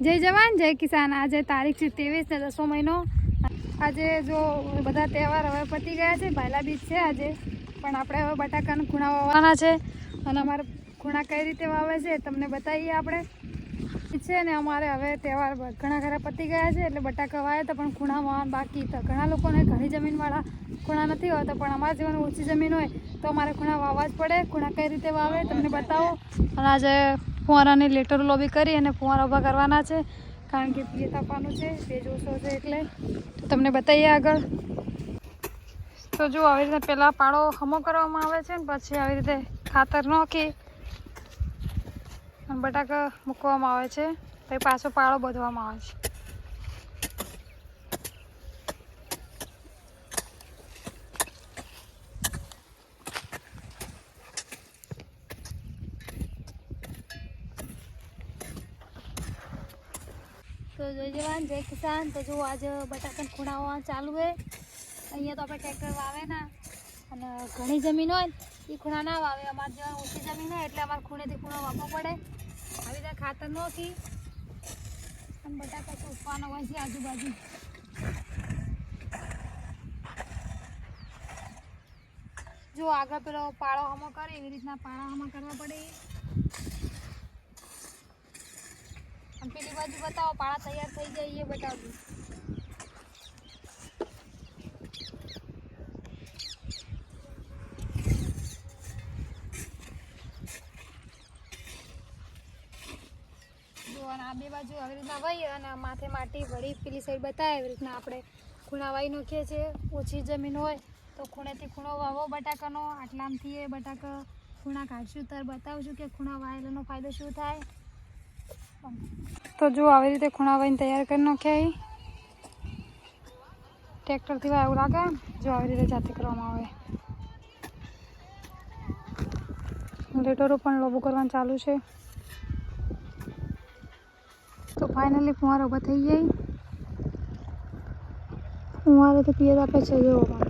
જય જવાન, જય કિસાન. આજે તારીખ છે ત્રેવીસ ને દસો મહિનો. આજે જો બધા તહેવાર હવે પતી ગયા છે, ભાયલા બીજ છે આજે. પણ આપણે હવે બટાકાના ખૂણા વાવવાના છે અને અમારે ખૂણા કઈ રીતે વાવે છે તમને બતાવીએ આપણે. છે ને અમારે હવે તહેવાર ઘણા ખરા પતી ગયા છે એટલે બટાકા વાવ્યા હતા, પણ ખૂણા વાવવાનું બાકી હતા. ઘણા લોકોને ઘણી જમીનવાળા ખૂણા નથી હોતા પણ અમારા જીવન ઓછી જમીન હોય તો અમારે ખૂણા વાવવા જ પડે. ખૂણા કઈ રીતે વાવે તમને બતાવો. અને આજે ફુવારાની લેટર લોબી કરી અને ફુવારા ઊભા કરવાના છે. કારણ કે પીએ તાપવાનું છે બે જોશો છે એટલે. તમને બતાવીએ આગળ. તો જો આવી રીતે પહેલાં પાળો હમો કરવામાં આવે છે ને પછી આવી રીતે ખાતર નાખી બટાકા મૂકવામાં આવે છે. પછી પાછો પાળો બાંધવામાં આવે છે. તો જય જવાન જય કિસાન. તો જો આજે બટાકાના ખૂણાવા ચાલુ હોય અહીંયા તો આપણે ટ્રેક્ટર વાવે ના. અને ઘણી જમીન હોય એ ખૂણા ના વાવે. અમારે જેવા ઊંચી જમીન હોય એટલે અમારે ખૂણેથી ખૂણો વાપવો પડે. આવી રીતે ખાતર નહોતી અને બટાકા તો ઉપવાનો હોય છે આજુબાજુ. જો આગળ પેલો પાળો હમો કરે, એવી રીતના પાળા હમો કરવા પડે. પેલી બાજુ બતાવો, પાળા તૈયાર થઈ જાય એ બતાવજો. અને બે બાજુ આવી રીતના વહી અને માથે માટી વળી પેલી સાઈડ બતાવે એવી રીતના આપણે ખૂણા વાઈ નાખીએ છીએ ઓછી જમીન હોય તો ખૂણેથી ખૂણો વાવો બટાકાનો. આટલામથી એ બટાકા ખૂણા કાઢશું. ત્યારે બતાવશું કે ખૂણા વાયેલાનો ફાયદો શું થાય. તો જો આવી રીતે ખૂણાવાઈને તૈયાર કરી નાખ્યા ટ્રેક્ટરથી એવું લાગે, જો આવી રીતે જાતે કરવામાં આવે. લેટરો પણ લોબો કરવાનું ચાલુ છે. તો ફાઇનલી ફુવારો ઊભા થઈ જાય ફુવારો તો પિયર આપે છે, જો. પણ